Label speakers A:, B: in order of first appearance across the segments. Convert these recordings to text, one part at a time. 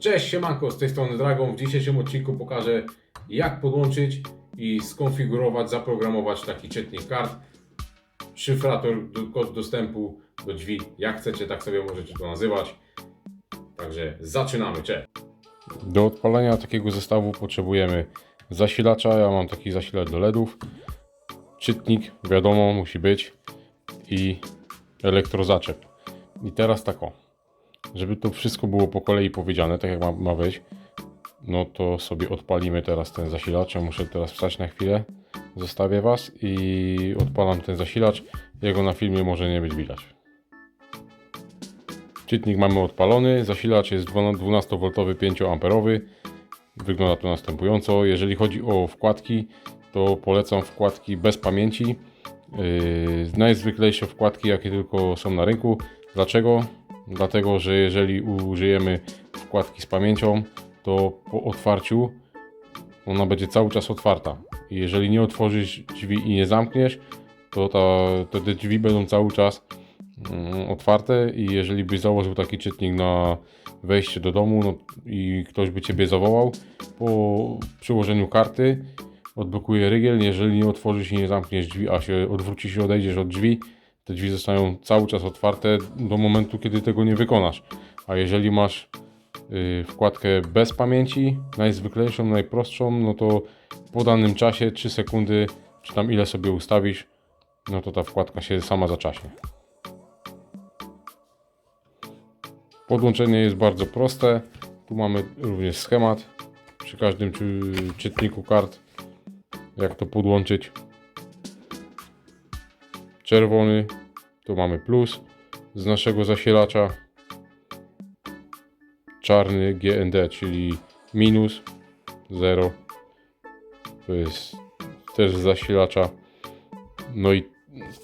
A: Cześć, siemanko, z tej strony Dragon. W dzisiejszym odcinku pokażę jak podłączyć i skonfigurować, zaprogramować taki czytnik kart. Szyfrator, kod dostępu do drzwi, jak chcecie, tak sobie możecie to nazywać. Także zaczynamy, cześć. Do odpalenia takiego zestawu potrzebujemy zasilacza. Ja mam taki zasilacz do LEDów. Czytnik, wiadomo, musi być. I elektrozaczep. I teraz tak o. Żeby to wszystko było po kolei powiedziane, tak jak ma, ma być, no to sobie odpalimy teraz ten zasilacz. Ja muszę teraz wstać na chwilę. Zostawię Was i odpalam ten zasilacz. Jego na filmie może nie być widać. Czytnik mamy odpalony. Zasilacz jest 12V 5A. Wygląda to następująco. Jeżeli chodzi o wkładki, to polecam wkładki bez pamięci. Yy, najzwyklejsze wkładki, jakie tylko są na rynku. Dlaczego? Dlatego, że jeżeli użyjemy wkładki z pamięcią, to po otwarciu ona będzie cały czas otwarta. I jeżeli nie otworzysz drzwi i nie zamkniesz, to, ta, to te drzwi będą cały czas mm, otwarte i jeżeli byś założył taki czytnik na wejście do domu no, i ktoś by Ciebie zawołał, po przyłożeniu karty odblokuje rygiel, jeżeli nie otworzysz i nie zamkniesz drzwi, a się odwrócisz i odejdziesz od drzwi, te drzwi zostają cały czas otwarte do momentu, kiedy tego nie wykonasz. A jeżeli masz y, wkładkę bez pamięci, najzwyklejszą, najprostszą, no to po danym czasie 3 sekundy, czy tam ile sobie ustawisz, no to ta wkładka się sama zaczaśnie. Podłączenie jest bardzo proste. Tu mamy również schemat przy każdym czy, czytniku kart, jak to podłączyć. Czerwony to mamy plus z naszego zasilacza. Czarny GND, czyli minus 0. To jest też z zasilacza. No i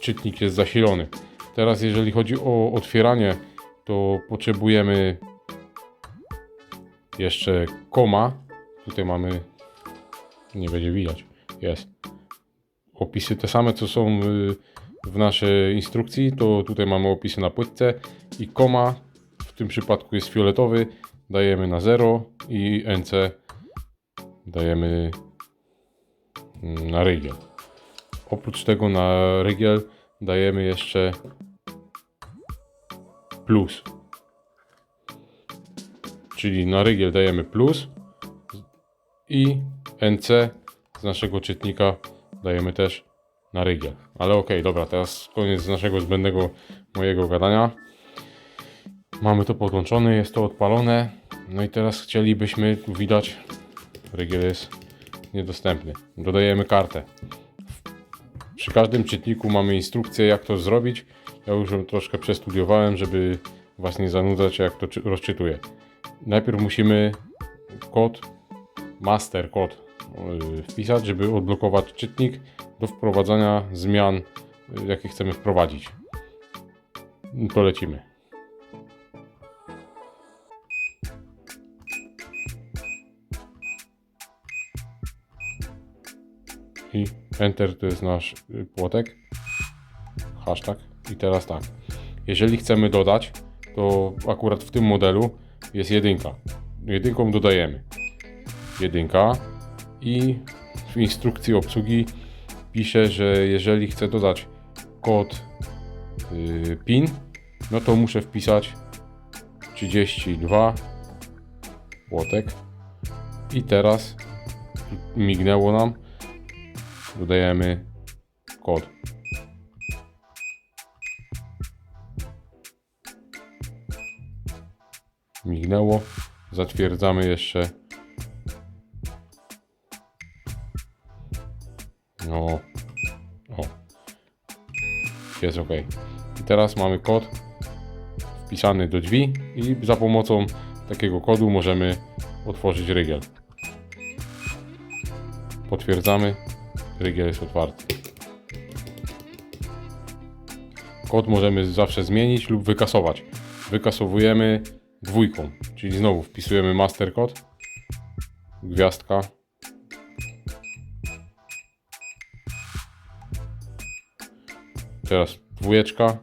A: czytnik jest zasilony. Teraz jeżeli chodzi o otwieranie, to potrzebujemy jeszcze koma. Tutaj mamy, nie będzie widać, jest. Opisy te same, co są y, w naszej instrukcji, to tutaj mamy opisy na płytce i koma w tym przypadku jest fioletowy, dajemy na 0 i NC dajemy mm, na rygiel. Oprócz tego na rygiel dajemy jeszcze plus. Czyli na rygiel dajemy plus i NC z naszego czytnika dajemy też na rygiel. Ale okej, dobra, teraz koniec naszego zbędnego mojego gadania. Mamy to podłączone, jest to odpalone. No i teraz chcielibyśmy, tu widać, rygiel jest niedostępny. Dodajemy kartę. Przy każdym czytniku mamy instrukcję, jak to zrobić. Ja już ją troszkę przestudiowałem, żeby Was nie zanudzać, jak to czy- rozczytuję. Najpierw musimy kod, master kod wpisać, żeby odblokować czytnik do wprowadzania zmian, yy, jakie chcemy wprowadzić. To lecimy. I Enter to jest nasz y, płotek. Hashtag. I teraz tak. Jeżeli chcemy dodać, to akurat w tym modelu jest jedynka. Jedynką dodajemy. Jedynka. I w instrukcji obsługi pisze, że jeżeli chcę dodać kod y, PIN, no to muszę wpisać 32 płotek. I teraz mignęło nam dodajemy kod. Mignęło. Zatwierdzamy jeszcze. No. O. Jest ok. I teraz mamy kod wpisany do drzwi i za pomocą takiego kodu możemy otworzyć rygiel. Potwierdzamy. Rygiel jest otwarty. Kod możemy zawsze zmienić lub wykasować. Wykasowujemy dwójką, czyli znowu wpisujemy master kod, gwiazdka. Teraz dwójeczka.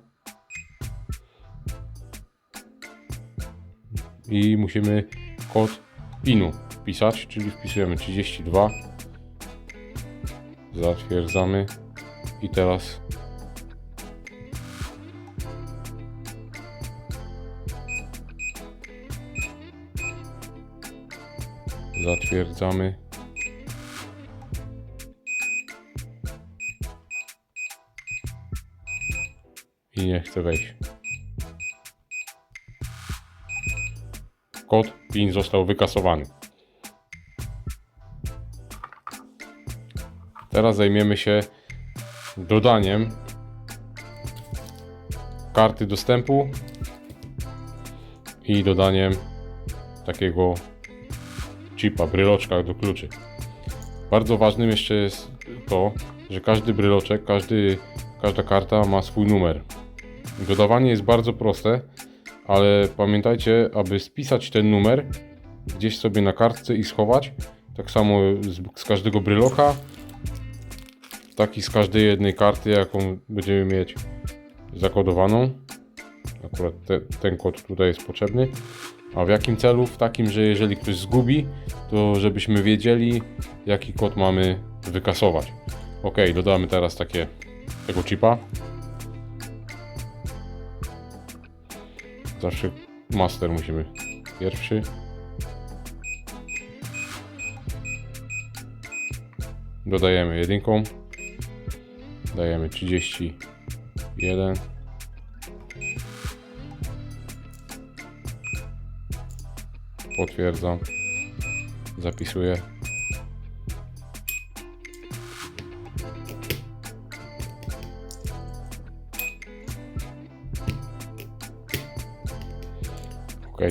A: I musimy kod PIN-u wpisać, czyli wpisujemy 32. Zatwierdzamy i teraz zatwierdzamy i nie chce wejść. Kod PIN został wykasowany. Teraz zajmiemy się dodaniem karty dostępu i dodaniem takiego chipa, bryloczka do kluczy. Bardzo ważnym jeszcze jest to, że każdy bryloczek, każdy, każda karta ma swój numer. Dodawanie jest bardzo proste, ale pamiętajcie, aby spisać ten numer gdzieś sobie na kartce i schować. Tak samo z, z każdego brylocha, tak i z każdej jednej karty, jaką będziemy mieć zakodowaną. Akurat te, ten kod tutaj jest potrzebny. A w jakim celu? W takim, że jeżeli ktoś zgubi, to żebyśmy wiedzieli, jaki kod mamy wykasować. Ok, dodamy teraz takie tego chipa. Zawsze master musimy pierwszy. Dodajemy jedynką. Dajemy 31. Potwierdzam. Zapisuję.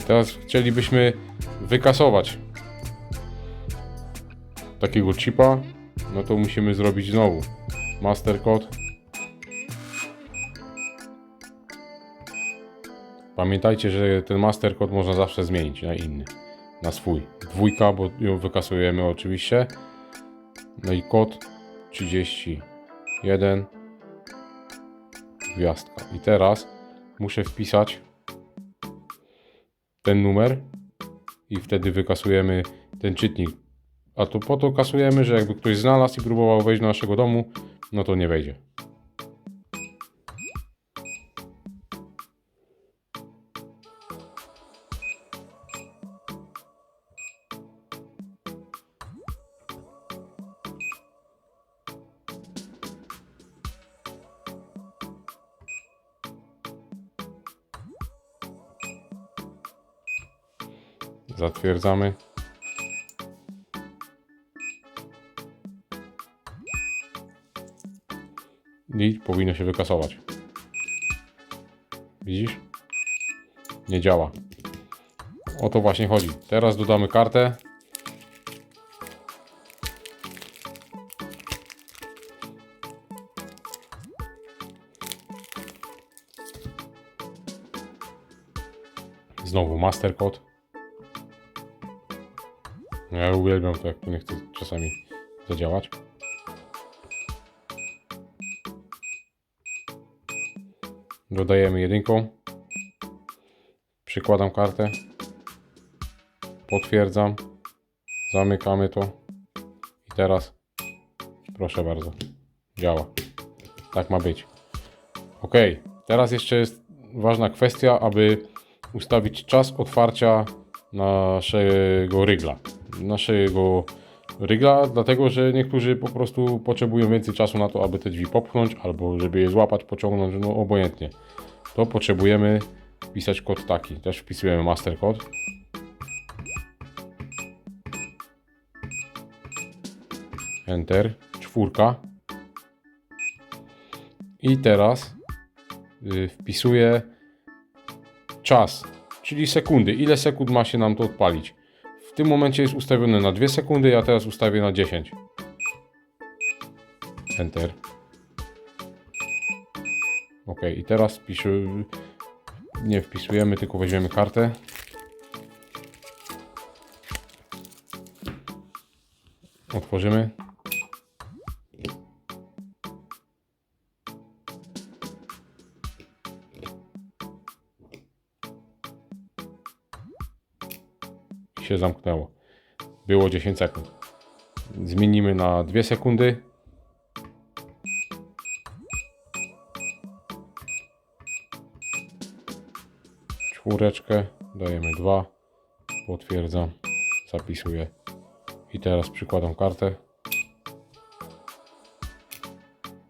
A: Teraz chcielibyśmy wykasować takiego chipa. No to musimy zrobić znowu master code. Pamiętajcie, że ten master code można zawsze zmienić na inny, na swój. Dwójka, bo ją wykasujemy oczywiście. No i kod 31 gwiazdka. I teraz muszę wpisać ten numer i wtedy wykasujemy ten czytnik. A to po to kasujemy, że jakby ktoś znalazł i próbował wejść do naszego domu, no to nie wejdzie. Zatwierdzamy. I powinno się wykasować. Widzisz? Nie działa. O to właśnie chodzi. Teraz dodamy kartę. Znowu mastercode. Ja uwielbiam to, jak to nie czasami zadziałać. Dodajemy jedynką. Przykładam kartę. Potwierdzam. Zamykamy to. I teraz proszę bardzo. Działa. Tak ma być. Ok. Teraz jeszcze jest ważna kwestia, aby ustawić czas otwarcia naszego rygla. Naszego rygla, dlatego że niektórzy po prostu potrzebują więcej czasu na to, aby te drzwi popchnąć, albo żeby je złapać, pociągnąć, no obojętnie. To potrzebujemy wpisać kod taki. Też wpisujemy master kod. Enter, czwórka. I teraz y, wpisuję czas, czyli sekundy. Ile sekund ma się nam to odpalić? W tym momencie jest ustawione na 2 sekundy, ja teraz ustawię na 10. Enter. Ok, i teraz wpiszę. Nie wpisujemy, tylko weźmiemy kartę. Otworzymy. Się zamknęło. Było 10 sekund. Zmienimy na 2 sekundy. Czwóreczkę, dajemy 2, potwierdzam, zapisuję i teraz przykładam kartę.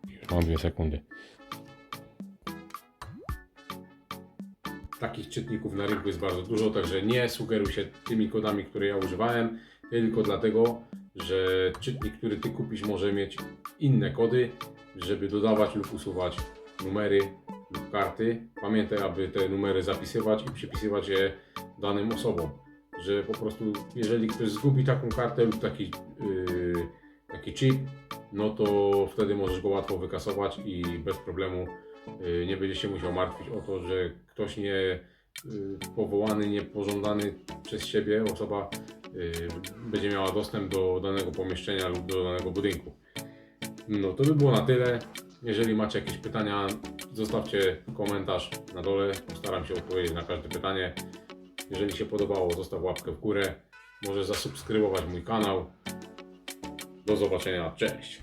A: Już mam 2 sekundy. Takich czytników na rynku jest bardzo dużo, także nie sugeruj się tymi kodami, które ja używałem, tylko dlatego, że czytnik, który ty kupisz, może mieć inne kody, żeby dodawać lub usuwać numery lub karty. Pamiętaj, aby te numery zapisywać i przypisywać je danym osobom. Że po prostu, jeżeli ktoś zgubi taką kartę lub taki, yy, taki chip, no to wtedy możesz go łatwo wykasować i bez problemu nie będziesz się musiał martwić o to, że ktoś nie yy, powołany, niepożądany przez siebie osoba yy, będzie miała dostęp do danego pomieszczenia lub do danego budynku. No to by było na tyle. Jeżeli macie jakieś pytania, zostawcie komentarz na dole. Postaram się odpowiedzieć na każde pytanie. Jeżeli się podobało, zostaw łapkę w górę. Możesz zasubskrybować mój kanał. Do zobaczenia. Cześć.